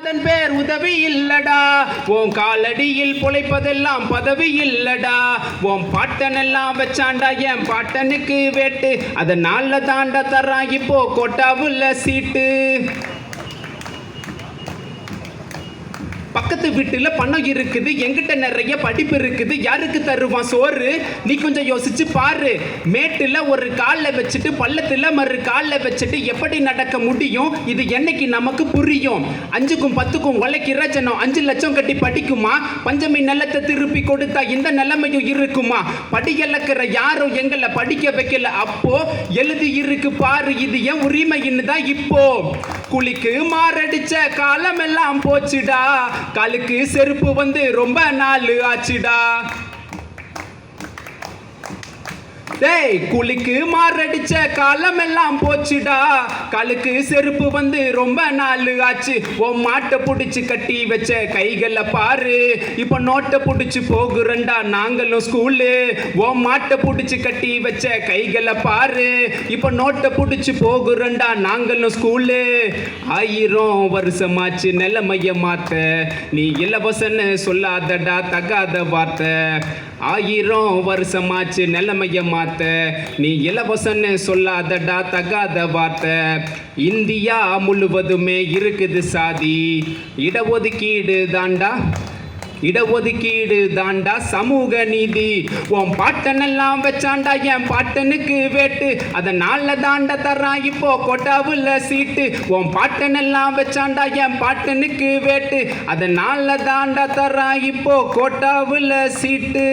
அதன் பேர் உதவி இல்லடா. உன் காலடியில் பொழைப்பதெல்லாம் பதவி இல்லடா. உன் பாட்டனெல்லாம் வச்சாண்டா என் பாட்டனுக்கு வேட்டு. அதனால தாண்டா தர்றான் இப்போ கொட்டாவுல சீட்டு. பக்கத்து வீட்டில் பணம் இருக்குது எங்கிட்ட நிறைய படிப்பு இருக்குது யாருக்கு தருவான் சோறு? நீ கொஞ்சம் யோசிச்சு பாரு. மேட்டில் ஒரு காலில் வச்சுட்டு பள்ளத்தில் மறு காலில் வச்சுட்டு எப்படி நடக்க முடியும்? இது என்னைக்கு நமக்கு புரியும்? அஞ்சுக்கும் பத்துக்கும் உழைக்கிற ஜனம் அஞ்சு லட்சம் கட்டி படிக்குமா? பஞ்சமி நிலத்தை திருப்பி கொடுத்தா இந்த நிலைமையும் இருக்குமா? படிக்கலக்கிற யாரும் எங்களை படிக்க வைக்கல. அப்போ எழுதி இருக்கு பாரு இது என் உரிமைன்னு தான் இப்போ. குளிக்கு மாரடிச்ச காலமெல்லாம் போச்சுடா. காலுக்கு செருப்பு வந்து ரொம்ப நாள் ஆச்சுடா. டேய் குளிக்கு மாரடிச்ச காலமெல்லாம் போச்சுடா. கழுக்கு செருப்பு வந்து ரொம்ப நாள் ஆச்சு. உன் மாட்டை பிடிச்சி கட்டி வச்ச கைகளை பாரு. இப்போ நோட்டை பிடிச்சி போகுறண்டா நாங்களும் ஸ்கூலு உன் மாட்டை பிடிச்சி கட்டி வச்ச கைகளை பாரு. இப்போ நோட்டை பிடிச்சி போகுறண்டா நாங்களும் ஸ்கூலு ஆயிரம் வருஷமாச்சு நிலைமைய மாத்த. நீ இலவசன்னு சொல்லாதடா தகாத வார்த்தை. ஆயிரம் வருஷமாச்சு நிலைமைய மாத்த. நீ இலவசன்னு சொல்லாதடா தகாத வார்த்தை. இந்தியா முழுவதுமே இருக்குது சாதி. இடஒதுக்கீடு தாண்டா இடஒதுக்கீடு தாண்டா சமூக நீதி. உன் பாட்டனெல்லாம் வச்சாண்டா என் பாட்டனுக்கு வேட்டு. அதனால தாண்டா தர்றான் இப்போ கொட்டாவுல சீட்டு. உன் பாட்டனெல்லாம் வச்சாண்டா என் பாட்டனுக்கு வேட்டு. அதனால தாண்டா தர்றான் இப்போ கொட்டாவுல சீட்டு.